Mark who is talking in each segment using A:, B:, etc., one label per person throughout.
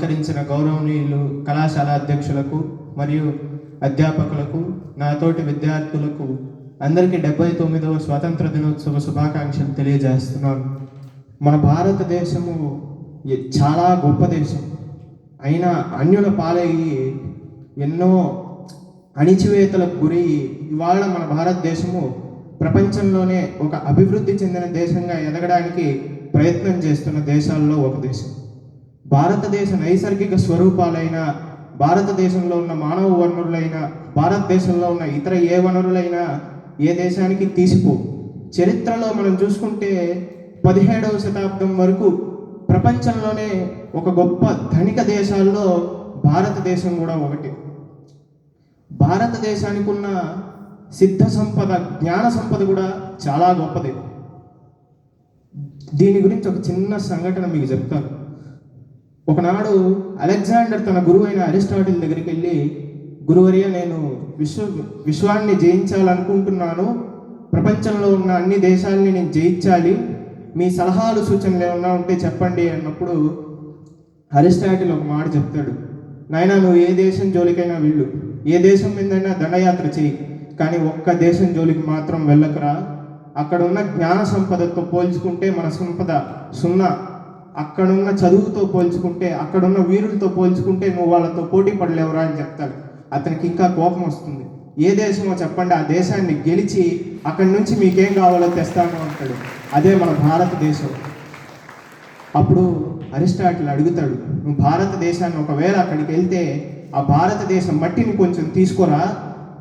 A: సత్కరించిన గౌరవనీయులు కళాశాల అధ్యక్షులకు మరియు అధ్యాపకులకు నాతోటి విద్యార్థులకు అందరికీ డెబ్బై తొమ్మిదవ స్వాతంత్ర దినోత్సవ శుభాకాంక్షలు తెలియజేస్తున్నాను. మన భారతదేశము చాలా గొప్ప దేశం. అయినా అన్యుల పాలయ్యి ఎన్నో అణిచివేతలకు గురి ఇవాళ మన భారతదేశము ప్రపంచంలోనే ఒక అభివృద్ధి చెందిన దేశంగా ఎదగడానికి ప్రయత్నం చేస్తున్న దేశాల్లో ఒక దేశం. భారతదేశ నైసర్గిక స్వరూపాలైన భారతదేశంలో ఉన్న మానవ వనరులైన భారతదేశంలో ఉన్న ఇతర ఏ వనరులైనా ఏ దేశానికి తీసిపో. చరిత్రలో మనం చూసుకుంటే పదిహేడవ శతాబ్దం వరకు ప్రపంచంలోనే ఒక గొప్ప ధనిక దేశాల్లో భారతదేశం కూడా ఒకటి. భారతదేశానికి ఉన్న సిద్ధ సంపద జ్ఞాన సంపద కూడా చాలా గొప్పది. దీని గురించి ఒక చిన్న సంఘటన మీకు చెప్తాను. ఒకనాడు అలెగ్జాండర్ తన గురువు అయిన అరిస్టాటిల్ దగ్గరికి వెళ్ళి గురువర్య నేను విశ్వ విశ్వాన్ని జయించాలనుకుంటున్నాను. ప్రపంచంలో ఉన్న అన్ని దేశాలని నేను జయించాలి. మీ సలహాలు సూచనలు ఏమన్నా ఉంటే చెప్పండి అన్నప్పుడు అరిస్టాటిల్ ఒక మాట చెప్తాడు. నాయనా నువ్వు ఏ దేశం జోలికైనా వెళ్ళు. ఏ దేశం మీదైనా దండయాత్ర చేయి. కానీ ఒక్క దేశం జోలికి మాత్రం వెళ్ళకరా. అక్కడ ఉన్న జ్ఞాన సంపదతో పోల్చుకుంటే మన సంపద సున్నా. అక్కడున్న చదువుతో పోల్చుకుంటే అక్కడున్న వీరులతో పోల్చుకుంటే నువ్వు వాళ్ళతో పోటీ పడలేవురా అని చెప్తాడు. అతనికి ఇంకా కోపం వస్తుంది. ఏ దేశమో చెప్పండి ఆ దేశాన్ని గెలిచి అక్కడి నుంచి మీకేం కావాలో తెస్తాను అంటాడు. అదే మన భారతదేశం. అప్పుడు అరిస్టాటిల్ అడుగుతాడు నువ్వు భారతదేశాన్ని ఒకవేళ అక్కడికి వెళ్తే ఆ భారతదేశం మట్టిని కొంచెం తీసుకురా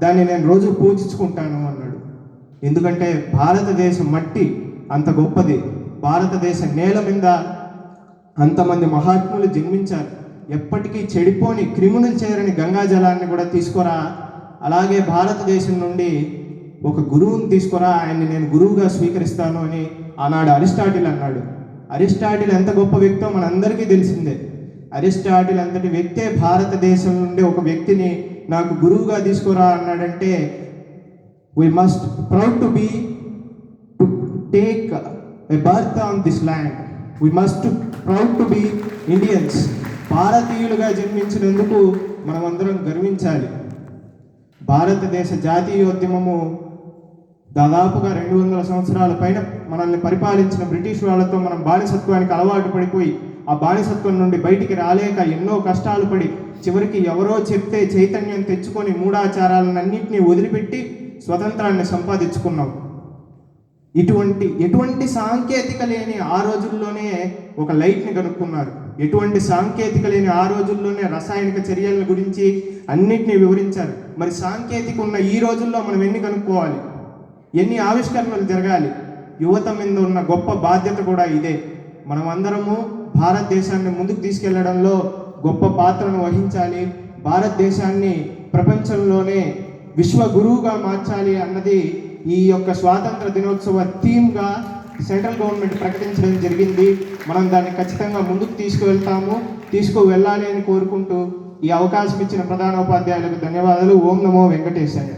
A: దాన్ని నేను రోజు పూజించుకుంటాను అన్నాడు. ఎందుకంటే భారతదేశం మట్టి అంత గొప్పది. భారతదేశ నేల మీద అంతమంది మహాత్ములు జన్మించారు. ఎప్పటికీ చెడిపోని క్రిములు చేరని గంగా జలాన్ని కూడా తీసుకురా. అలాగే భారతదేశం నుండి ఒక గురువుని తీసుకురా. ఆయన్ని నేను గురువుగా స్వీకరిస్తాను అని ఆనాడు అరిస్టాటిల్ అన్నాడు. అరిస్టాటిల్ ఎంత గొప్ప వ్యక్తో మనందరికీ తెలిసిందే. అరిస్టాటిల్ అంతటి వ్యక్తే భారతదేశం నుండి ఒక వ్యక్తిని నాకు గురువుగా తీసుకురా అన్నాడంటే we must proud to be to take a birth on this land we must proud to be Indians భారతీయులుగా జన్మించినందుకు మనమందరం గర్వించాలి. భారతదేశ జాతీయోద్యమము దాదాపుగా రెండు వందల సంవత్సరాల పైన మనల్ని పరిపాలించిన బ్రిటిష్ వాళ్ళతో మనం బానిసత్వానికి అలవాటు పడిపోయి ఆ బానిసత్వం నుండి బయటికి రాలేక ఎన్నో కష్టాలు పడి చివరికి ఎవరో చెప్తే చైతన్యం తెచ్చుకొని మూఢాచారాలన్నింటినీ వదిలిపెట్టి స్వతంత్రాన్ని సంపాదించుకున్నాం. ఇటువంటి ఎటువంటి సాంకేతిక లేని ఆ రోజుల్లోనే ఒక లైట్ని కనుక్కున్నారు. ఎటువంటి సాంకేతిక లేని ఆ రోజుల్లోనే రసాయనిక చర్యల గురించి అన్నిటినీ వివరించారు. మరి సాంకేతిక ఉన్న ఈ రోజుల్లో మనం ఎన్ని కనుక్కోవాలి? ఎన్ని ఆవిష్కరణలు జరగాలి? యువత మీద ఉన్న గొప్ప బాధ్యత కూడా ఇదే. మనమందరము భారతదేశాన్ని ముందుకు తీసుకెళ్ళడంలో గొప్ప పాత్రను వహించాలి. భారతదేశాన్ని ప్రపంచంలోనే విశ్వగురువుగా మార్చాలి అన్నది ఈ యొక్క స్వాతంత్ర దినోత్సవ థీమ్గా సెంట్రల్ గవర్నమెంట్ ప్రకటించడం జరిగింది. మనం దాన్ని ఖచ్చితంగా ముందుకు తీసుకువెళ్తాము తీసుకువెళ్ళాలి అని కోరుకుంటూ ఈ అవకాశం ఇచ్చిన ప్రధానోపాధ్యాయులకు ధన్యవాదాలు. ఓం నమో వెంకటేశాయ.